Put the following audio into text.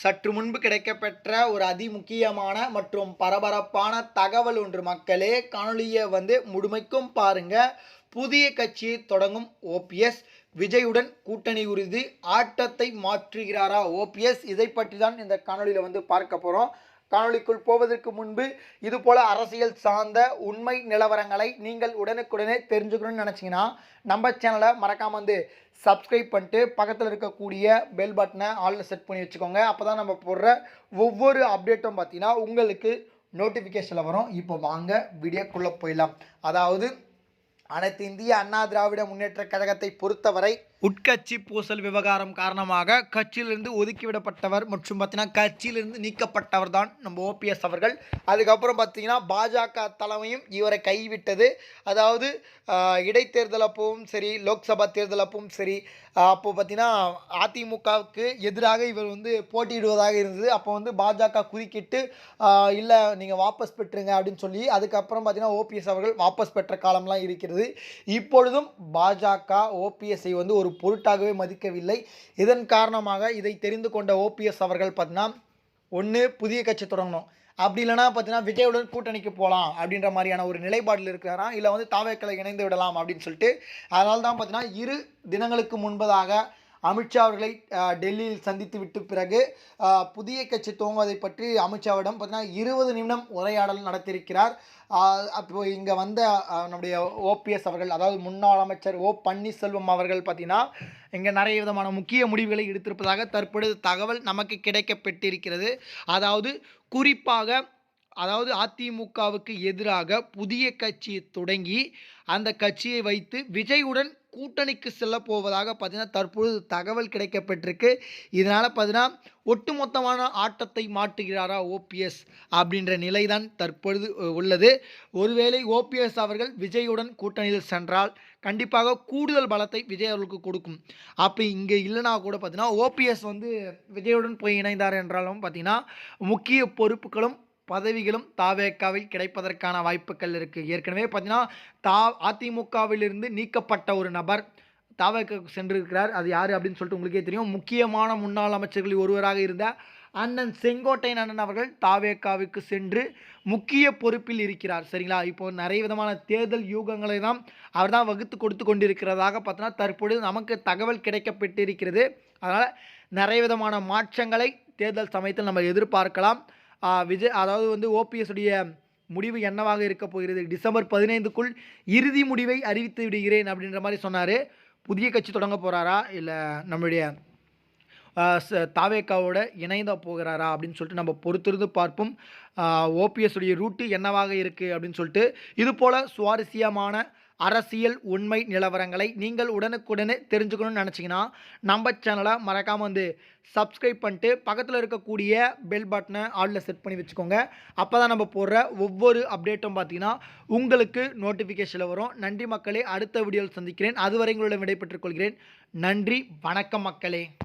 சற்று முன்பு கிடைக்கப்பெற்ற ஒரு அதிமுக்கியமான மற்றும் பரபரப்பான தகவல் ஒன்று மக்களே. காணொலியை வந்து முழுமைக்கும் பாருங்க. புதிய கட்சியை தொடங்கும் ஓபிஎஸ் விஜயுடன் கூட்டணி உறுதி ஆட்டத்தை மாற்றுகிறாரா ஓபிஎஸ் இதை பற்றி தான் இந்த காணொலியில் வந்து பார்க்க போகிறோம் காணொளிக்குள் போவதற்கு முன்பு இது போல அரசியல் சார்ந்த உண்மை நிலவரங்களை நீங்கள் உடனுக்குடனே தெரிஞ்சுக்கணும்னு நினச்சிங்கன்னா நம்ம சேனலை மறக்காமல் வந்து சப்ஸ்கிரைப் பண்ணிட்டு பக்கத்தில் இருக்கக்கூடிய பெல் பட்டனை ஆளில் செட் பண்ணி வச்சுக்கோங்க. அப்போ தான் நம்ம போடுற ஒவ்வொரு அப்டேட்டும் பார்த்தீங்கன்னா உங்களுக்கு நோட்டிஃபிகேஷனில் வரும். இப்போ வாங்க வீடியோக்குள்ளே போயிடலாம். அதாவது அனைத்து இந்திய அண்ணா திராவிட முன்னேற்ற கழகத்தை பொறுத்தவரை உட்கட்சி பூசல் விவகாரம் காரணமாக கட்சியிலிருந்து ஒதுக்கிவிடப்பட்டவர் மற்றும் பார்த்தீங்கன்னா கட்சியிலிருந்து நீக்கப்பட்டவர் தான் நம்ம ஓபிஎஸ் அவர்கள். அதுக்கப்புறம் பார்த்தீங்கன்னா பாஜக தலைமையும் இவரை கைவிட்டது. அதாவது இடைத்தேர்தல் அப்பவும் சரி லோக்சபா தேர்தல் அப்பவும் சரி அப்போது பார்த்தீங்கன்னா அதிமுகவுக்கு எதிராக இவர் வந்து போட்டியிடுவதாக இருந்தது. அப்போ வந்து பாஜக குறுக்கிட்டு இல்லை நீங்கள் வாபஸ் பெற்றுங்க அப்படின்னு சொல்லி அதுக்கப்புறம் பார்த்தீங்கன்னா ஓபிஎஸ் அவர்கள் வாபஸ் பெற்ற காலம்லாம் இருக்கிறது. இப்பொழுதும் பாஜக ஓபிஎஸ்ஐ வந்து ஒரு பொருட்டாகவே மதிக்கவில்லை. இதன் காரணமாக இதை தெரிந்து கொண்ட ஓபிஎஸ் அவர்கள் பார்த்தீங்கன்னா ஒன்று புதிய கட்சி தொடங்கணும். அப்படி இல்லைன்னா பார்த்தீங்கன்னா விஜயுடன் கூட்டணிக்கு போகலாம் அப்படின்ற மாதிரியான ஒரு நிலைப்பாடில் இருக்கிறாரா? இல்லை வந்து தாவேக்களை இணைந்து விடலாம் அப்படின்னு சொல்லிட்டு அதனால தான் பார்த்தீங்கன்னா இரு தினங்களுக்கு முன்பதாக அமித்ஷா அவர்களை டெல்லியில் சந்தித்து விட்டு பிறகு புதிய கட்சி துவங்குவதை பற்றி அமித்ஷாவிடம் பார்த்தீங்கன்னா இருபது நிமிடம் உரையாடல் நடத்தியிருக்கிறார். அப்போ இங்கே வந்த நம்முடைய ஓபிஎஸ் அவர்கள் அதாவது முன்னாள் அமைச்சர் ஓ பன்னீர்செல்வம் அவர்கள் பார்த்தீங்கன்னா இங்கே நிறைய விதமான முக்கிய முடிவுகளை எடுத்திருப்பதாக தற்பொழுது தகவல் நமக்கு கிடைக்கப்பட்டிருக்கிறது. அதாவது குறிப்பாக அதாவது அதிமுகவுக்கு எதிராக புதிய கட்சியை தொடங்கி அந்த கட்சியை வைத்து விஜயுடன் கூட்டணிக்கு செல்ல போவதாக பார்த்தீங்கன்னா தற்பொழுது தகவல் கிடைக்கப்பட்டிருக்கு. இதனால் பார்த்தீங்கன்னா ஒட்டுமொத்தமான ஆட்டத்தை மாட்டுகிறாரா ஓபிஎஸ் அப்படின்ற நிலை தான் தற்பொழுது உள்ளது. ஒருவேளை ஓபிஎஸ் அவர்கள் விஜயுடன் கூட்டணியில் சென்றால் கண்டிப்பாக கூடுதல் பலத்தை விஜய் அவர்களுக்கு கொடுக்கும். அப்போ இங்கே இல்லைனா கூட பார்த்தீங்கன்னா ஓபிஎஸ் வந்து விஜயுடன் போய் இணைந்தார் என்றாலும் பார்த்தீங்கன்னா முக்கிய பொறுப்புகளும் பதவிகளும் தாவேக்காவில் கிடைப்பதற்கான வாய்ப்புகள் இருக்குது ஏற்கனவே பார்த்தீங்கன்னா தா அதிமுகவிலிருந்து நீக்கப்பட்ட ஒரு நபர் தாவேக்கு சென்றிருக்கிறார். அது யார் அப்படின்னு சொல்லிட்டு உங்களுக்கே தெரியும். முக்கியமான முன்னாள் அமைச்சர்களில் ஒருவராக இருந்த அண்ணன் செங்கோட்டையன் அண்ணன் அவர்கள் தாவேக்காவுக்கு சென்று முக்கிய பொறுப்பில் இருக்கிறார். சரிங்களா? இப்போ நிறைய விதமான தேர்தல் யூகங்களை தான் அவர் தான் வகுத்து கொடுத்து கொண்டிருக்கிறதாக பார்த்தோன்னா தற்பொழுது நமக்கு தகவல் கிடைக்கப்பட்டிருக்கிறது. அதனால் நிறைய விதமான மாற்றங்களை தேர்தல் சமயத்தில் நம்ம எதிர்பார்க்கலாம். விஜய் அதாவது வந்து ஓபிஎஸுடைய முடிவு என்னவாக இருக்க போகிறது? டிசம்பர் பதினைந்துக்குள் இறுதி முடிவை அறிவித்து விடுகிறேன் அப்படின்ற மாதிரி சொன்னார். புதிய கட்சி தொடங்க போகிறாரா இல்லை நம்மளுடைய தாவேக்காவோட இணைந்தா போகிறாரா? அப்படின்னு சொல்லிட்டு நம்ம பொறுத்திருந்து பார்ப்போம். ஓபிஎஸ் உடைய ரூட்டு என்னவாக இருக்குது அப்படின்னு சொல்லிட்டு. இது போல் சுவாரஸ்யமான அரசியல் உண்மை நிலவரங்களை நீங்கள் உடனுக்குடனே தெரிஞ்சுக்கணும்னு நினச்சிங்கன்னா நம்ம சேனலை மறக்காமல் வந்து சப்ஸ்கிரைப் பண்ணிட்டு பக்கத்தில் இருக்கக்கூடிய பெல் பட்டனை ஆளில் செட் பண்ணி வச்சுக்கோங்க. அப்போ தான் நம்ம போடுற ஒவ்வொரு அப்டேட்டும் பார்த்தீங்கன்னா உங்களுக்கு நோட்டிஃபிகேஷனில் வரும். நன்றி மக்களே அடுத்த வீடியோவில் சந்திக்கிறேன். அதுவரை உங்களிடம் விடைபெற்றுக் கொள்கிறேன். நன்றி வணக்கம் மக்களே.